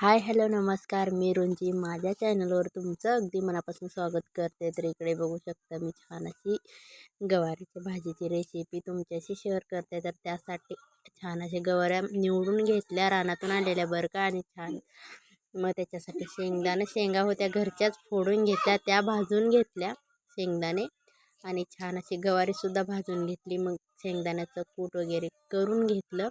Hi hello नमस्कार. मी रुंजी. माझ्या चॅनलवर तुमचं अगदी मनापासून स्वागत करते. तर इकडे बघू शकता मी छान अशी गवारीच्या भाजीची रेसिपी तुमच्याशी शेअर करते. तर त्यासाठी छान असे गवाऱ्या निवडून घेतल्या. रानातून आलेल्या बरं का? आणि छान मग त्याच्यासाठी शेंगदाणे शेंगा होत्या. घरच्याच फोडून घेतल्या. त्या भाजून घेतल्या शेंगदाणे. आणि छान अशी गवारीसुद्धा भाजून घेतली. मग शेंगदाण्याचं कूट वगैरे करून घेतलं.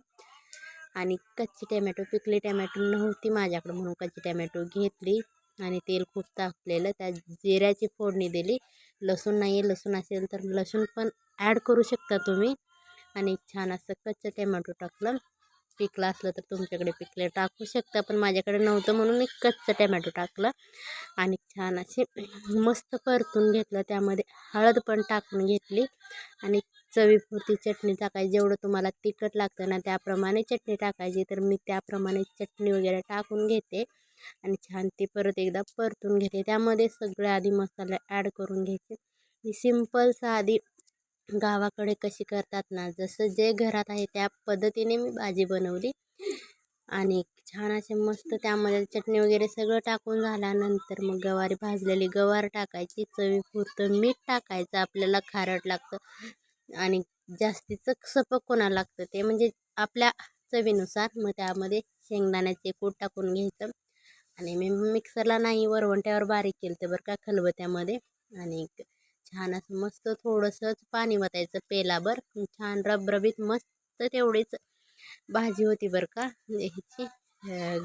आणि कच्ची टॅमॅटो पिकली टॅमॅटो नव्हती माझ्याकडं म्हणून कच्ची टॅमॅटो घेतली आणि तेल खूप तापलेलं. त्या जिऱ्याची फोडणी दिली. लसूण नाही आहे लसूण असेल तर लसूण पण ॲड करू शकता तुम्ही. आणि छान असं कच्चं टॅमॅटो टाकलं. पिकलं असलं तर तुमच्याकडे पिकले टाकू शकता. पण माझ्याकडे नव्हतं म्हणून मी कच्चं टॅमॅटो टाकलं आणि छान असे मस्त परतून घेतलं. त्यामध्ये हळद पण टाकून घेतली आणि चवीपुरती चटणी टाकायची. जेवढं तुम्हाला तिखट लागतं ना त्याप्रमाणे चटणी टाकायची. तर मी त्याप्रमाणे चटणी वगैरे टाकून घेते आणि छान ती परत एकदा परतून घेते. त्यामध्ये सगळे आधी मसाले ॲड करून घ्यायचे. सिंपल साधी गावाकडे कशी करतात ना जसं जे घरात आहे त्या पद्धतीने मी भाजी बनवली. आणि छान असे मस्त त्यामध्ये चटणी वगैरे सगळं टाकून झाल्यानंतर मग गवारी भाजलेली गवार टाकायची चवीपुरतं मीठ टाकायचं आपल्याला खारट लागतं. आणि जास्तीचं सपक कोणाला लागतं ते म्हणजे आपल्या चवीनुसार मग त्यामध्ये शेंगदाण्याचे कूट टाकून घ्यायचं. आणि मी मिक्सरला नाही वरवंट्यावर बारीक केलं तर बरं का खलबत्यामध्ये आणि छान असं मस्त थोडंसंच पाणी वतायचं पेलाभर. छान रबरबीत मस्त तेवढीच भाजी होती बरं का ह्याची.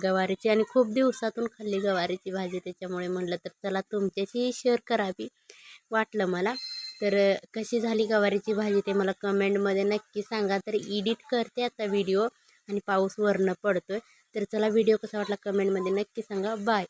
गवारीची आणि खूप दिवसातून खाल्ली गवारीची भाजी त्याच्यामुळे म्हणलं तर चला तुमच्याशी शेअर करावी वाटलं मला. तर कशी झाली गवारीची भाजी ते मला कमेंटमध्ये नक्की सांगा. तर एडिट करते आता व्हिडिओ आणि पाऊस वरनं पडतो आहे तर चला व्हिडिओ कसा वाटला कमेंटमध्ये नक्की सांगा. बाय